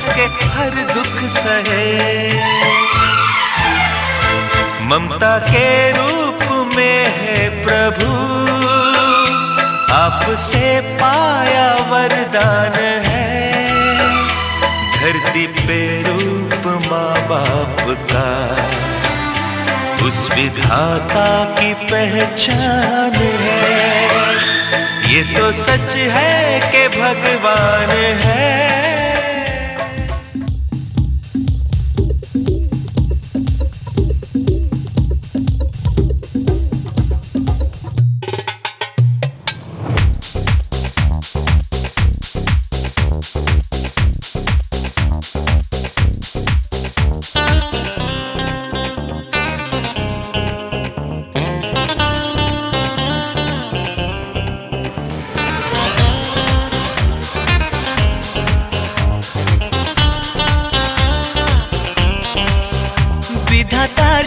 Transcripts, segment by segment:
हंस के हर दुख सहे। ममता के रूप में है प्रभु। आपसे पाया वरदान है। धरती पे रूप माँ बाप का। उस विधाता की पहचान है। ये तो सच है कि भगवान है।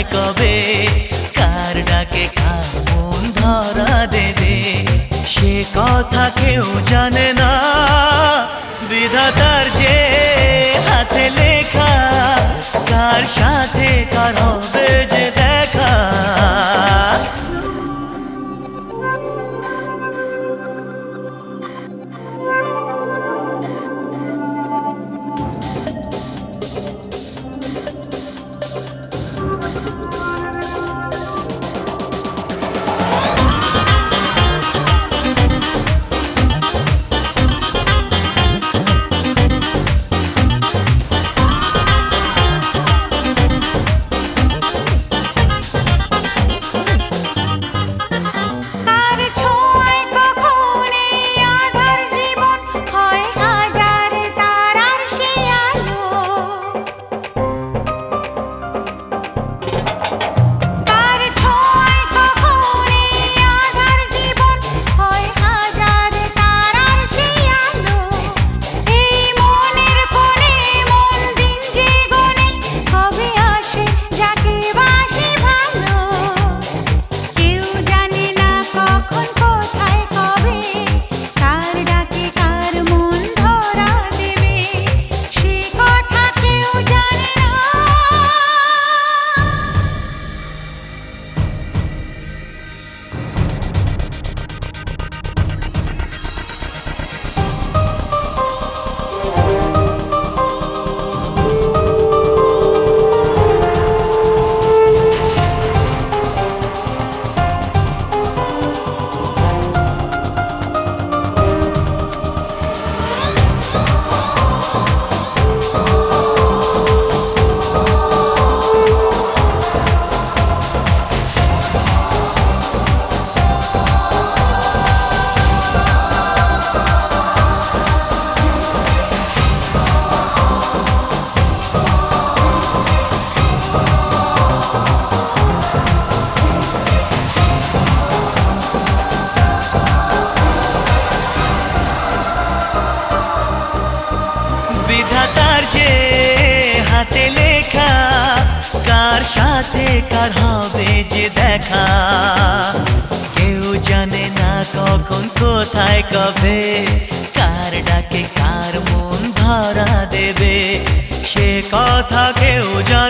কোথায় কবে? কার ডাকে কার মন ধরা দেবে? সে কথা কেউ জানে না। বিধাতার যে হাতে লেখা, কার কথা কেউ জানে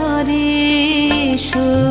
ेषु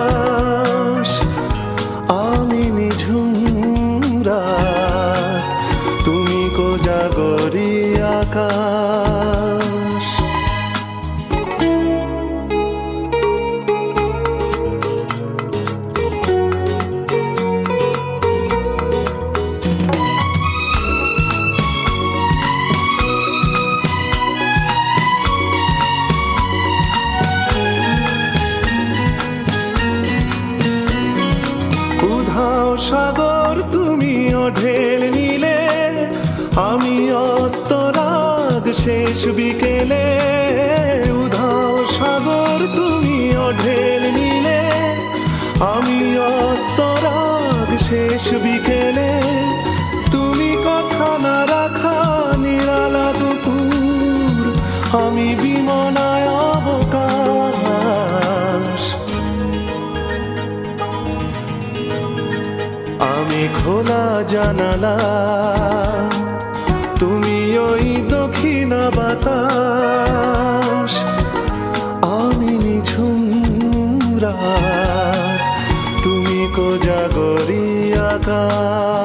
আকাশ। শেষ বিকেলে তুমি কথা না রাখা নিরালা দুপুর। আমি বিমনায় অবকাশ। আমি খোলা জানালা। তুমি ওই দক্ষিণা বাতাস। আমি নিঝুম রাত। তুমি কোজাগরি আকাশ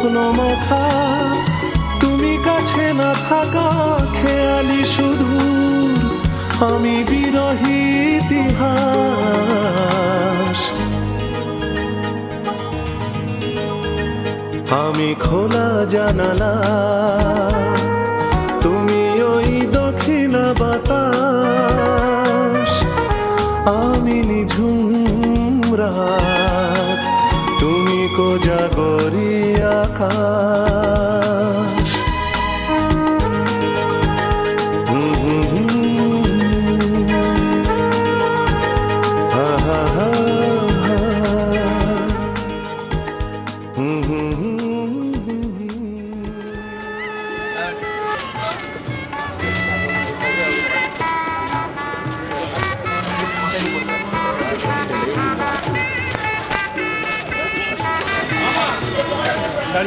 স্বপ্ন মাখা তুমি কাছে না থাকা খেয়ালি শুধু আমি বিরহী ইতিহাস। আমি খোলা জানালা, তুমি ওই দক্ষিণা বাতাস, আমি নিঝুম তুমি কোজাগরি আকাশ হুম।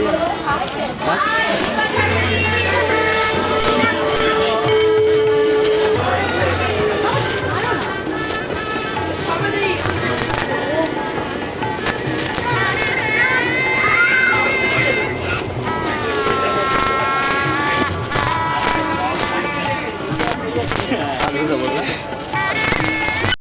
What?